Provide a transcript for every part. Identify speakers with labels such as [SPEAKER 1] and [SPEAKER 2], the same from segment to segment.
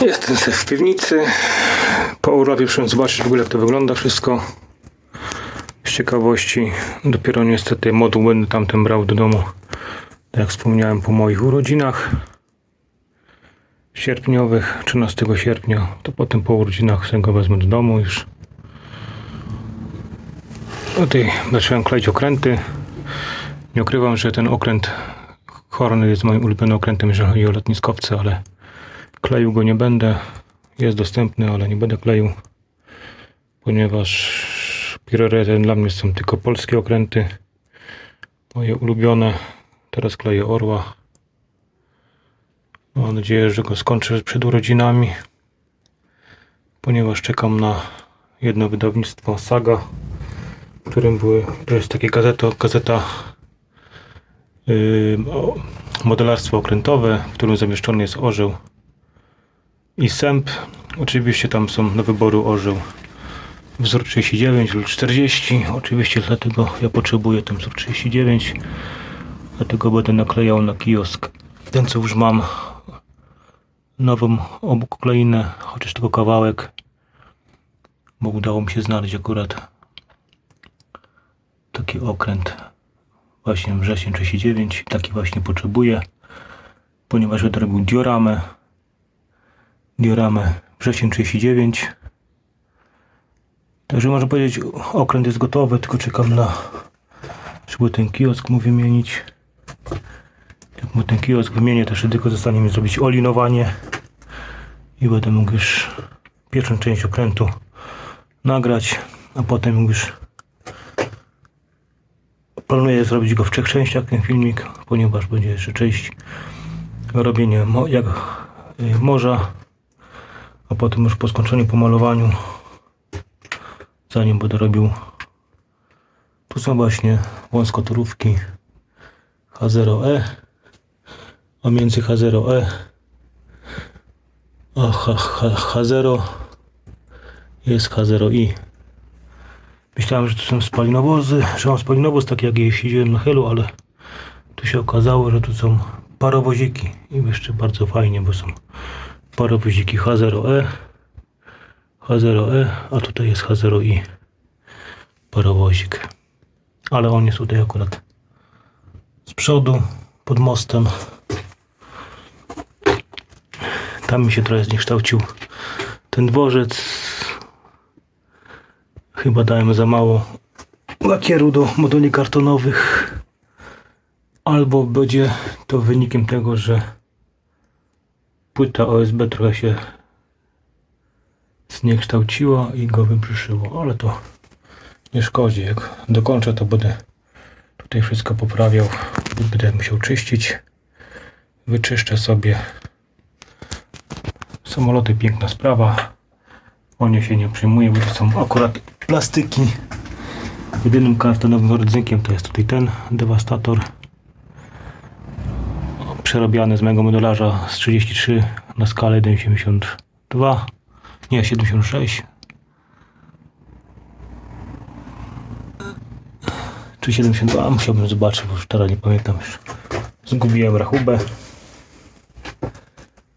[SPEAKER 1] Jestem w piwnicy. Po urlopie przyszedłem zobaczyć w ogóle jak to wygląda wszystko. Z ciekawości. Dopiero niestety moduł będę tamten brał do domu. Tak jak wspomniałem po moich urodzinach sierpniowych, 13 sierpnia. To potem po urodzinach sobie go wezmę do domu już. Tutaj zacząłem kleić okręty. Nie ukrywam, że ten okręt Hornet jest moim ulubionym okrętem, jeżeli chodzi o lotniskowce, ale kleił go nie będę. Jest dostępny, ale nie będę kleił, ponieważ priorytetem dla mnie są tylko polskie okręty. Moje ulubione. Teraz kleję Orła. Mam nadzieję, że go skończę przed urodzinami, ponieważ czekam na jedno wydawnictwo Saga, w którym były, to jest takie gazeto, gazeta yy, modelarstwo okrętowe, w którym zamieszczony jest orzeł i sęp. Oczywiście tam są do wyboru orzeł wzór 39 lub 40. Oczywiście dlatego ja potrzebuję ten wzór 39. Dlatego będę naklejał na kiosk ten co już mam nową obukleinę, chociaż tylko kawałek, bo udało mi się znaleźć akurat taki okręt właśnie wrzesień 39, taki właśnie potrzebuję, ponieważ będę robił dioramę, dioramę wrzesień 39, także można powiedzieć okręt jest gotowy, tylko czekam na żeby ten kiosk mu wymienić. Jak mu ten kiosk wymienię, jeszcze tylko zostanie mi zrobić olinowanie i będę mógł już pierwszą część okrętu nagrać, a potem już planuję zrobić go w trzech częściach ten filmik, ponieważ będzie jeszcze część robienie mo- jak y, morza, a potem już po skończeniu pomalowaniu zanim będę robił tu są właśnie wąskotorówki H0E a między H0E a H, H, H0 jest H0i. Myślałem, że to są spalinowozy, że mam spalinowóz tak jak jeśli siedziałem na Helu, ale tu się okazało, że tu są parowoziki i jeszcze bardzo fajnie, bo są parowoziki H0E H0E, a tutaj jest H0i parowozik. Ale on jest tutaj akurat z przodu, pod mostem. Tam mi się trochę zniekształcił ten dworzec. Chyba dałem za mało lakieru do moduli kartonowych. Albo będzie to wynikiem tego, że płyta OSB trochę się zniekształciła i go wybryszyło, ale to nie szkodzi. Jak dokończę, to będę tutaj wszystko poprawiał. Będę musiał czyścić. Wyczyszczę sobie. Samoloty piękna sprawa. O nie się nie przejmuję, bo to są akurat plastyki. Jedynym kartonowym rodzynkiem to jest tutaj ten dewastator. Przerabiany z mojego modelarza z 33 na skalę 1,72. Nie, 76. Czy 72? Musiałbym zobaczyć, bo już teraz nie pamiętam już. Zgubiłem rachubę.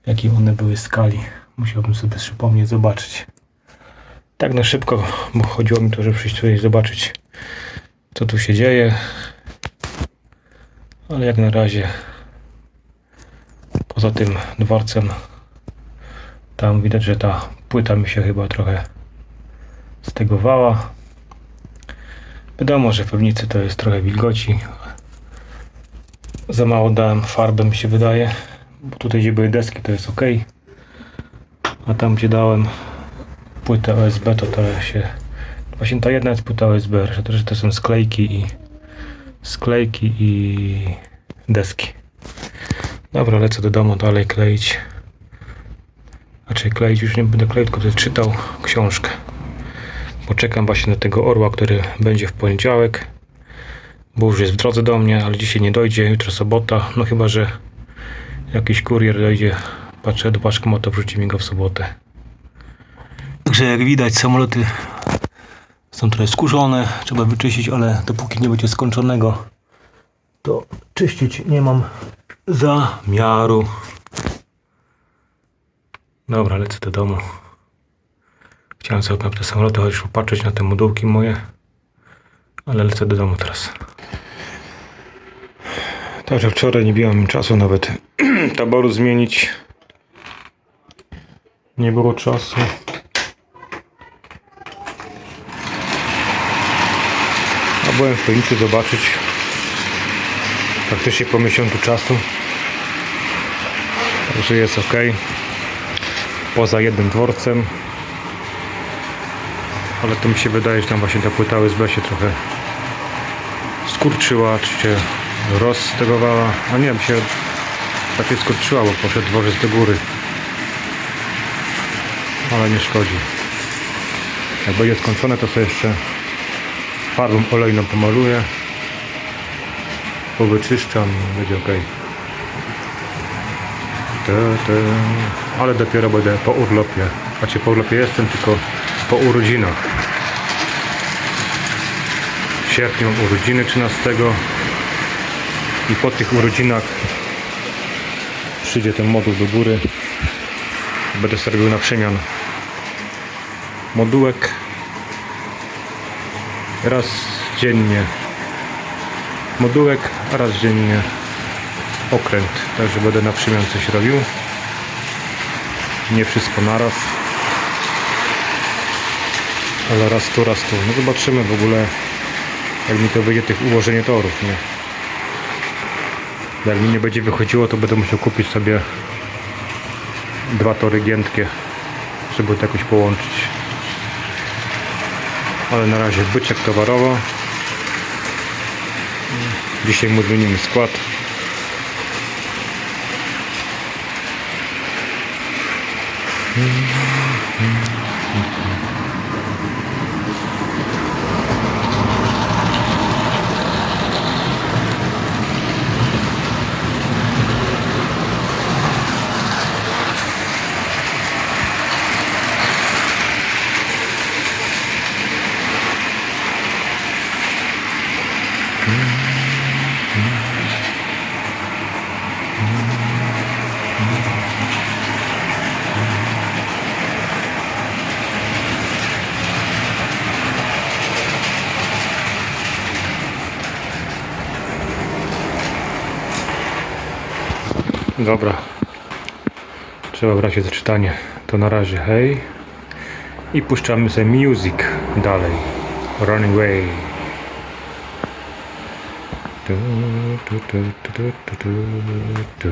[SPEAKER 1] Jakie one były skali. Musiałbym sobie przypomnieć, zobaczyć. Tak na szybko, bo chodziło mi to, żeby przyjść tutaj zobaczyć, co tu się dzieje. Ale jak na razie, poza tym dworcem, tam widać, że ta płyta mi się chyba trochę stegowała. Wiadomo, że w piwnicy to jest trochę wilgoci. Za mało dałem farbę, mi się wydaje. Bo tutaj, gdzie były deski, to jest ok. A tam, gdzie dałem płytę OSB, to trochę się... Właśnie ta jedna jest płyta OSB, że to, to są sklejki i... Sklejki i... deski. Dobra, lecę do domu dalej kleić. Znaczy kleić już nie będę kleił, tylko będę czytał książkę. Poczekam właśnie na tego orła, który będzie w poniedziałek. Bo już jest w drodze do mnie, ale dzisiaj nie dojdzie, jutro sobota. No chyba, że jakiś kurier dojdzie. Patrzę do paczkomatu, wrzuci mi go w sobotę. Także jak widać samoloty są trochę skurzone, trzeba wyczyścić, ale dopóki nie będzie skończonego, to czyścić nie mam zamiaru. Dobra, lecę do domu. Chciałem sobie te samoloty chociaż popatrzeć na te modułki moje. Ale lecę do domu teraz. Także wczoraj nie miałem czasu nawet taboru zmienić. Nie było czasu. A byłem w Ponicy zobaczyć. Praktycznie po miesiącu czasu. Także jest ok. Poza jednym dworcem. Ale to mi się wydaje, że tam właśnie ta płyta USB się trochę skurczyła, czy się rozstegowała. A nie, mi się raczej skurczyła, bo poszedł dworzec do góry. Ale nie szkodzi. Jak będzie skończone, to sobie jeszcze farbą olejną pomaluję. Powyczyszczam będzie ok. Te, te. Ale dopiero będę po urlopie. Znaczy po urlopie jestem, tylko po urodzinach. W sierpniu urodziny 13 i po tych urodzinach przyjdzie ten moduł do góry. Będę sobie na przemian modułek raz dziennie modułek, raz dziennie okręt. Także będę na przemian coś robił. Nie wszystko naraz. Ale raz tu, raz tu. No zobaczymy w ogóle jak mi to wyjdzie tych ułożenie torów, nie? Jak mi nie będzie wychodziło, to będę musiał kupić sobie dwa tory giętkie, żeby to jakoś połączyć. Ale na razie byczek towarowo. Dzisiaj mu zmienimy skład. Dobra. Trzeba brać się za czytanie. To na razie hej. I puszczamy sobie music dalej. Running Way. Tu, tu, tu, tu, tu, tu, tu.